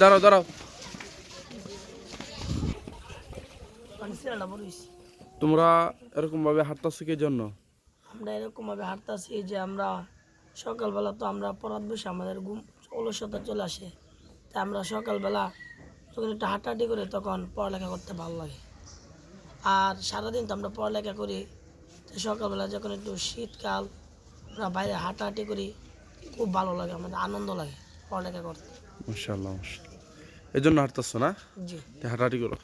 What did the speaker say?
দাঁড়াও দাঁড়াও। তোমরা এরকম ভাবে হাঁটতেছো কি জন্য? আমরা এরকমভাবে হাঁটতেছি যে আমরা সকালবেলা তো আমরা পরাত বসে আমাদের ঘুম অলসতা চলে আসে। তাই আমরা সকালবেলা যখন একটু হাঁটাহাঁটি করি তখন পড়ালেখা করতে ভালো লাগে। আর সারাদিন তো আমরা পড়ালেখা করি। সকালবেলা যখন একটু শীতকাল আমরা বাইরে হাঁটাহাঁটি করি, খুব ভালো লাগে, আমাদের আনন্দ লাগে। পড়ালেখা করতে। মাশাআল্লাহ মাশাআল্লাহ। এই জন্য হাঁটতেছো না? জি। হাঁটাহাঁটি করো